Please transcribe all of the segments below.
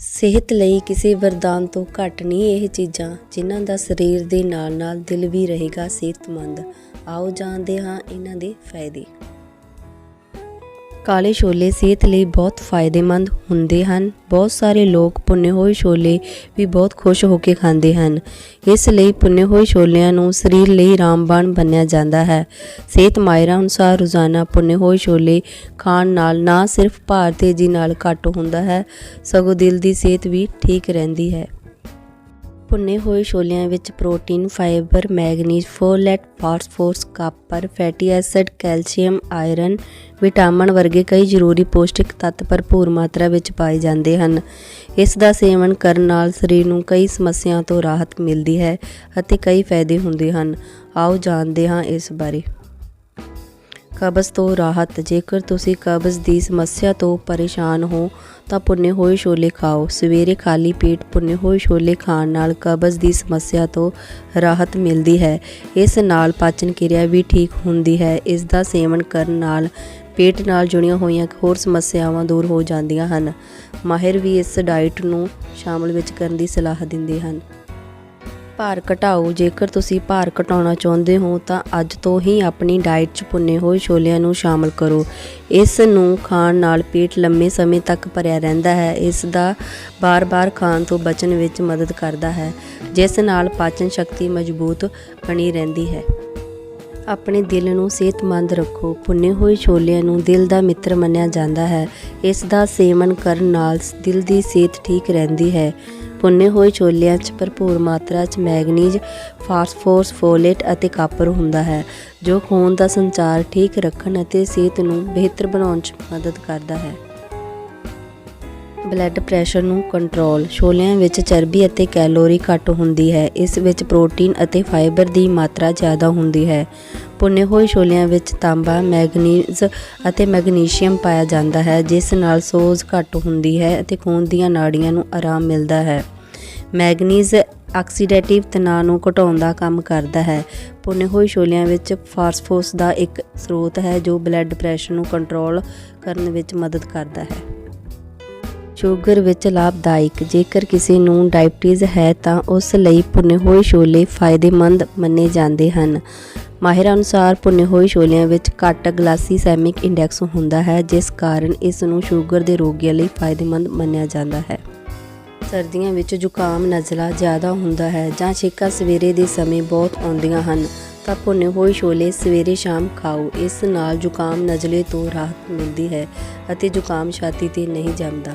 ਸਿਹਤ ਲਈ ਕਿਸੇ ਵਰਦਾਨ ਤੋਂ ਘੱਟ ਨਹੀਂ ਇਹ ਚੀਜ਼ਾਂ, ਜਿਨ੍ਹਾਂ ਦਾ ਸਰੀਰ ਦੇ ਨਾਲ ਨਾਲ ਦਿਲ ਵੀ ਰਹੇਗਾ ਸਿਹਤਮੰਦ। ਆਓ ਜਾਣਦੇ ਹਾਂ ਇਹਨਾਂ ਦੇ ਫਾਇਦੇ। ਕਾਲੇ ਛੋਲੇ ਸਿਹਤ ਲਈ ਬਹੁਤ ਫਾਇਦੇਮੰਦ ਹੁੰਦੇ ਹਨ। ਬਹੁਤ ਸਾਰੇ ਲੋਕ ਭੁੰਨੇ ਹੋਏ ਛੋਲੇ ਵੀ ਬਹੁਤ ਖੁਸ਼ ਹੋ ਕੇ ਖਾਂਦੇ ਹਨ। ਇਸ ਲਈ ਭੁੰਨੇ ਹੋਏ ਛੋਲਿਆਂ ਨੂੰ ਸਰੀਰ ਲਈ ਰਾਮਬਾਣ ਮੰਨਿਆ ਜਾਂਦਾ ਹੈ। ਸਿਹਤ ਮਾਹਿਰਾਂ ਅਨੁਸਾਰ ਰੋਜ਼ਾਨਾ ਭੁੰਨੇ ਹੋਏ ਛੋਲੇ ਖਾਣ ਨਾਲ ਨਾ ਸਿਰਫ ਭਾਰ ਤੇਜ਼ੀ ਨਾਲ ਘੱਟ ਹੁੰਦਾ ਹੈ, ਸਗੋਂ ਦਿਲ ਦੀ ਸਿਹਤ ਵੀ ਠੀਕ ਰਹਿੰਦੀ ਹੈ। ਭੁੰਨੇ ਹੋਏ ਛੋਲਿਆਂ ਵਿੱਚ protein, fibre, manganese, folate, phosphorus, copper, fatty acid, calcium, iron, vitamin ਵਰਗੇ ਕਈ ਜ਼ਰੂਰੀ ਪੌਸ਼ਟਿਕ ਤੱਤ ਭਰਪੂਰ ਮਾਤਰਾ ਵਿੱਚ ਪਾਏ ਜਾਂਦੇ ਹਨ। ਇਸ ਦਾ ਸੇਵਨ ਕਰਨ ਨਾਲ ਸਰੀਰ ਨੂੰ ਕਈ ਸਮੱਸਿਆਵਾਂ ਤੋਂ ਰਾਹਤ ਮਿਲਦੀ ਹੈ ਅਤੇ ਕਈ ਫਾਇਦੇ ਹੁੰਦੇ ਹਨ। ਆਓ ਜਾਣਦੇ ਹਾਂ ਇਸ ਬਾਰੇ। ਕਬਜ਼ ਤੋਂ ਰਾਹਤ। ਜੇਕਰ ਤੁਸੀਂ ਕਬਜ਼ ਦੀ ਸਮੱਸਿਆ ਤੋਂ ਪਰੇਸ਼ਾਨ ਹੋ, ਤਾਂ ਭੁੰਨੇ ਹੋਏ ਛੋਲੇ ਖਾਓ। ਸਵੇਰੇ ਖਾਲੀ ਪੇਟ ਭੁੰਨੇ ਹੋਏ ਛੋਲੇ ਖਾਣ ਨਾਲ ਕਬਜ਼ ਦੀ ਸਮੱਸਿਆ ਤੋਂ ਰਾਹਤ ਮਿਲਦੀ ਹੈ। ਇਸ ਨਾਲ ਪਾਚਨ ਕਿਰਿਆ ਵੀ ਠੀਕ ਹੁੰਦੀ ਹੈ। ਇਸ ਦਾ ਸੇਵਨ ਕਰਨ ਨਾਲ ਪੇਟ ਨਾਲ ਜੁੜੀਆਂ ਹੋਈਆਂ ਹੋਰ ਸਮੱਸਿਆਵਾਂ ਦੂਰ ਹੋ ਜਾਂਦੀਆਂ ਹਨ। ਮਾਹਿਰ ਵੀ ਇਸ ਡਾਈਟ ਨੂੰ ਸ਼ਾਮਲ ਵਿੱਚ ਕਰਨ ਦੀ ਸਲਾਹ ਦਿੰਦੇ ਹਨ। ਭਾਰ ਘਟਾਓ। ਜੇਕਰ ਤੁਸੀਂ ਭਾਰ ਘਟਾਉਣਾ ਚਾਹੁੰਦੇ ਹੋ, ਤਾਂ ਅੱਜ ਤੋਂ ਹੀ ਆਪਣੀ ਡਾਈਟ 'ਚ ਭੁੰਨੇ ਹੋਏ ਛੋਲਿਆਂ ਨੂੰ ਸ਼ਾਮਲ ਕਰੋ। ਇਸ ਨੂੰ ਖਾਣ ਨਾਲ ਪੇਟ ਲੰਮੇ ਸਮੇਂ ਤੱਕ ਭਰਿਆ ਰਹਿੰਦਾ ਹੈ। ਇਸ ਦਾ ਬਾਰ-ਬਾਰ ਖਾਣ ਤੋਂ ਬਚਣ ਵਿੱਚ ਮਦਦ ਕਰਦਾ ਹੈ, ਜਿਸ ਨਾਲ ਪਾਚਨ ਸ਼ਕਤੀ ਮਜ਼ਬੂਤ ਬਣੀ ਰਹਿੰਦੀ ਹੈ। ਆਪਣੇ ਦਿਲ ਨੂੰ ਸਿਹਤਮੰਦ ਰੱਖੋ। ਭੁੰਨੇ ਹੋਏ ਛੋਲਿਆਂ ਨੂੰ ਦਿਲ ਦਾ ਮਿੱਤਰ ਮੰਨਿਆ ਜਾਂਦਾ ਹੈ। ਇਸ ਦਾ ਸੇਵਨ ਕਰਨ ਨਾਲ ਦਿਲ ਦੀ ਸਿਹਤ ਠੀਕ ਰਹਿੰਦੀ ਹੈ। ਭੁੰਨੇ ਹੋਏ ਛੋਲਿਆਂ 'ਚ ਭਰਪੂਰ ਮਾਤਰਾ 'ਚ ਮੈਗਨੀਜ਼, ਫਾਸਫੋਰਸ, ਫੋਲੇਟ ਅਤੇ ਕਾਪਰ ਹੁੰਦਾ ਹੈ ਜੋ ਖੂਨ ਦਾ ਸੰਚਾਰ ਠੀਕ ਰੱਖਣ ਅਤੇ ਸਿਹਤ ਨੂੰ ਬਿਹਤਰ ਬਣਾਉਣ 'ਚ ਮਦਦ ਕਰਦਾ ਹੈ। ਬਲੱਡ ਪ੍ਰੈਸ਼ਰ ਨੂੰ ਕੰਟਰੋਲ ਛੋਲਿਆਂ ਵਿੱਚ ਚਰਬੀ ਅਤੇ ਕੈਲੋਰੀ ਘੱਟ ਹੁੰਦੀ ਹੈ ਇਸ ਵਿੱਚ ਪ੍ਰੋਟੀਨ ਅਤੇ ਫਾਈਬਰ ਦੀ ਮਾਤਰਾ ਜ਼ਿਆਦਾ ਹੁੰਦੀ ਹੈ। ਭੁੰਨੇ ਹੋਏ ਛੋਲਿਆਂ ਵਿੱਚ ਤਾਂਬਾ ਮੈਗਨੀਜ਼ ਅਤੇ ਮੈਗਨੀਸ਼ੀਅਮ ਪਾਇਆ ਜਾਂਦਾ ਹੈ ਜਿਸ ਨਾਲ ਸੋਜ਼ ਘੱਟ ਹੁੰਦੀ ਹੈ ਅਤੇ ਖੂਨ ਦੀਆਂ ਨਾੜੀਆਂ ਨੂੰ ਆਰਾਮ ਮਿਲਦਾ ਹੈ। ਮੈਗਨੀਜ਼ ਆਕਸੀਡੇਟਿਵ ਤਣਾਅ ਨੂੰ ਘਟਾਉਣ ਦਾ ਕੰਮ ਕਰਦਾ ਹੈ। ਭੁੰਨੇ ਹੋਏ ਛੋਲਿਆਂ ਵਿੱਚ ਫਾਸਫੋਰਸ ਦਾ ਇੱਕ ਸਰੋਤ ਹੈ, ਜੋ ਬਲੱਡ ਪ੍ਰੈਸ਼ਰ ਨੂੰ ਕੰਟਰੋਲ ਕਰਨ ਵਿੱਚ ਮਦਦ ਕਰਦਾ ਹੈ। ਸ਼ੂਗਰ ਵਿੱਚ ਲਾਭਦਾਇਕ, ਜੇਕਰ ਕਿਸੇ ਨੂੰ ਡਾਇਬਟੀਜ਼ ਹੈ ਤਾਂ ਉਸ ਲਈ ਭੁੰਨੇ ਹੋਏ ਛੋਲੇ ਫਾਇਦੇਮੰਦ ਮੰਨੇ ਜਾਂਦੇ ਹਨ। ਮਾਹਿਰਾਂ ਅਨੁਸਾਰ, ਭੁੰਨੇ ਹੋਏ ਛੋਲਿਆਂ ਵਿੱਚ ਘੱਟ ਗਲਾਸੀਸੈਮਿਕ ਇੰਡੈਕਸ ਹੁੰਦਾ ਹੈ, ਜਿਸ ਕਾਰਨ ਇਸ ਨੂੰ ਸ਼ੂਗਰ ਦੇ ਰੋਗੀਆਂ ਲਈ ਫਾਇਦੇਮੰਦ ਮੰਨਿਆ ਜਾਂਦਾ ਹੈ। ਸਰਦੀਆਂ ਵਿੱਚ ਜ਼ੁਕਾਮ ਨਜ਼ਲਾ ਜ਼ਿਆਦਾ ਹੁੰਦਾ ਹੈ ਜਾਂ ਛਿੱਕਾਂ ਸਵੇਰੇ ਦੇ ਸਮੇਂ ਬਹੁਤ ਆਉਂਦੀਆਂ ਹਨ, ਤਾਂ ਭੁੰਨੇ ਹੋਏ ਛੋਲੇ ਸਵੇਰੇ ਸ਼ਾਮ ਖਾਓ। ਇਸ ਨਾਲ ਜ਼ੁਕਾਮ ਨਜ਼ਲੇ ਤੋਂ ਰਾਹਤ ਮਿਲਦੀ ਹੈ ਅਤੇ ਜ਼ੁਕਾਮ ਛਾਤੀ ਤੇ ਨਹੀਂ ਜੰਮਦਾ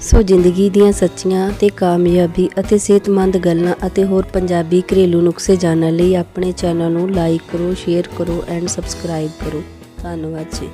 ਸੋ ਜ਼ਿੰਦਗੀ ਦੀਆਂ ਸੱਚੀਆਂ ਤੇ ਕਾਮਯਾਬੀ ਅਤੇ ਸਿਹਤਮੰਦ ਗੱਲਾਂ ਅਤੇ ਹੋਰ ਪੰਜਾਬੀ ਘਰੇਲੂ ਨੁਸਖੇ ਜਾਣਨ ਲਈ ਆਪਣੇ ਚੈਨਲ ਨੂੰ ਲਾਈਕ ਕਰੋ ਸ਼ੇਅਰ ਕਰੋ ਐਂਡ ਸਬਸਕ੍ਰਾਈਬ ਕਰੋ। ਧੰਨਵਾਦ ਜੀ।